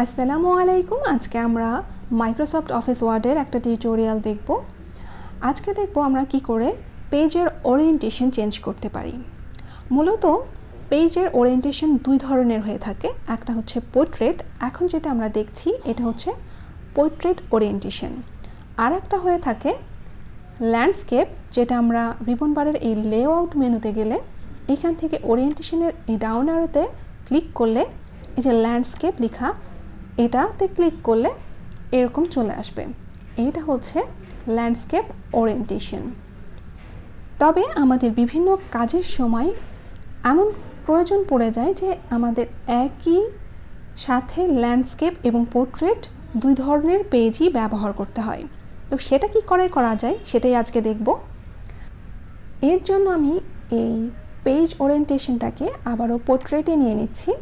আসসালামু আলাইকুম। আজকে আমরা মাইক্রোসফট অফিস ওয়ার্ডের একটা টিউটোরিয়াল দেখব। আজকে দেখব আমরা কি করে পেজের ওরিয়েন্টেশন চেঞ্জ করতে পারি। মূলত পেজের ওরিয়েন্টেশন দুই ধরনের হয়ে থাকে। একটা হচ্ছে পোর্ট্রেট এখন যেটা আমরা দেখছি এটা হচ্ছে পোর্ট্রেট ওরিয়েন্টেশন আর একটা হয়ে থাকে ল্যান্ডস্কেপ যেটা আমরা রিবন বারের এই লেআউট মেনুতে গেলে এখান থেকে ওরিয়েন্টেশনের এই ডাউন অ্যারোতে ক্লিক করলে এই যে ল্যান্ডস্কেপ লেখা এটাতে ক্লিক করলে এরকম চলে আসবে। এটা হচ্ছে ল্যান্ডস্কেপ ওরিয়েন্টেশন তবে আমাদের বিভিন্ন কাজের সময় এমন প্রয়োজন পড়ে যায় যে আমাদের একই সাথে ল্যান্ডস্কেপ এবং পোর্ট্রেট দুই ধরনের পেজই ব্যবহার করতে হয়। তো সেটা কি করে করা যায় সেটাই আজকে দেখব। এর জন্য আমি এই পেজ ওরিয়েন্টেশনটাকে আবারও পোর্ট্রেটে নিয়ে নিচ্ছি।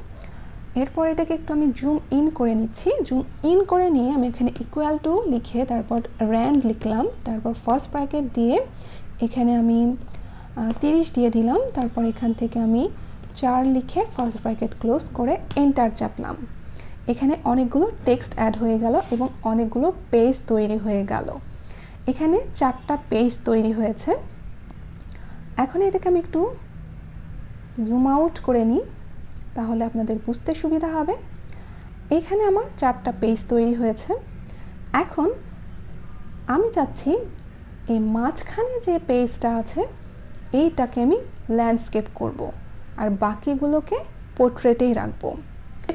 এরপর এটাকে একটু আমি জুম ইন করে নিচ্ছি। জুম ইন করে নিয়ে আমি এখানে ইকুয়াল টু লিখে তারপর র্যান্ড লিখলাম। তারপর ফার্স্ট ব্র্যাকেট দিয়ে এখানে আমি তিরিশ দিয়ে দিলাম। তারপর এখান থেকে আমি চার লিখে ফার্স্ট ব্র্যাকেট ক্লোজ করে এন্টার চাপলাম। এখানে অনেকগুলো টেক্সট অ্যাড হয়ে গেল এবং অনেকগুলো পেজ তৈরি হয়ে গেল। এখানে চারটা পেজ তৈরি হয়েছে। এখন এটাকে আমি একটু জুম আউট করে নিই। তাহলে আপনাদের বুঝতে সুবিধা হবে। এখানে আমার চারটা পেজ তৈরি হয়েছে। এখন আমি চাচ্ছি এই মাঝখানে যে পেজটা আছে, এইটাকে আমি ল্যান্ডস্কেপ করব আর বাকিগুলোকে পোর্ট্রেটেই রাখব।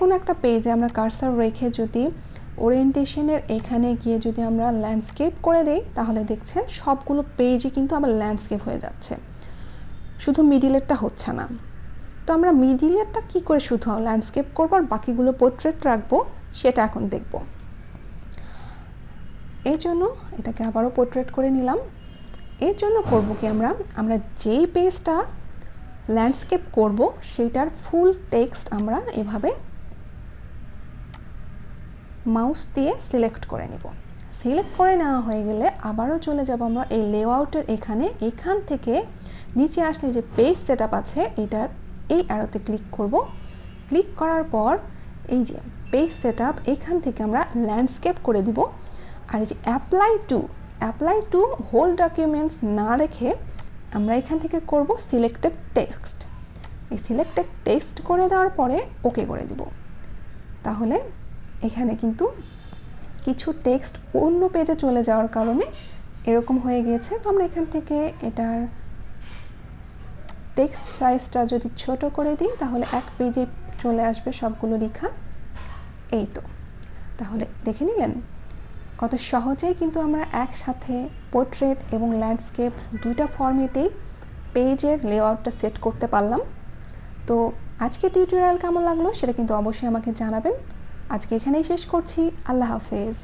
কোনো একটা পেজে আমরা কার্সার রেখে যদি ওরিয়েন্টেশনের এখানে গিয়ে যদি আমরা ল্যান্ডস্কেপ করে দিই, তাহলে দেখছেন সবগুলো পেজই কিন্তু আবার ল্যান্ডস্কেপ হয়ে যাচ্ছে। শুধু মিডিলেরটা হচ্ছে না। তো আমরা মিডিলেরটা কী করে শুধু ল্যান্ডস্কেপ করব আর বাকিগুলো পোর্ট্রেট রাখব, সেটা এখন দেখব। এই জন্য এটাকে আবারও পোর্ট্রেট করে নিলাম। এর জন্য করব কি আমরা? আমরা যেই পেজটা ল্যান্ডস্কেপ করব, সেইটার ফুল টেক্সট আমরা এভাবে মাউস দিয়ে সিলেক্ট করে নিব। সিলেক্ট করে নেওয়া হয়ে গেলে আবারও চলে যাব আমরা এই লেআউটের এখানে। এখান থেকে নিচে আসলে যে পেজ সেট আছে, এটার এই অ্যারোতে ক্লিক করব। ক্লিক করার পর এই যে পেজ সেট আপ এখান থেকে আমরা ল্যান্ডস্কেপ করে দিব। আর এই যে apply to apply to whole documents না রেখে আমরা এখান থেকে করব সিলেক্টেড টেক্সট এই সিলেক্টেড টেক্সট করে দেওয়ার পরে ওকে করে দিব। তাহলে এখানে কিন্তু কিছু টেক্সট অন্য পেজে চলে যাওয়ার কারণে এরকম হয়ে গিয়েছে। তো আমরা এখান থেকে এটার টেক্সট সাইজটা যদি ছোট করে দিই, তাহলে এক পেজে চলে আসবে সবগুলো লেখা। এই তো। তাহলে দেখে নিলেন? কত সহজেই কিন্তু আমরা একসাথে পোর্ট্রেট এবং ল্যান্ডস্কেপ দুইটা ফর্মেটেই পেজের লেআউটটা সেট করতে পারলাম। তো আজকে টিউটোরিয়াল কেমন লাগল সেটা কিন্তু অবশ্যই আমাকে জানাবেন। আজকে এখানেই শেষ করছি। আল্লাহ হাফেজ।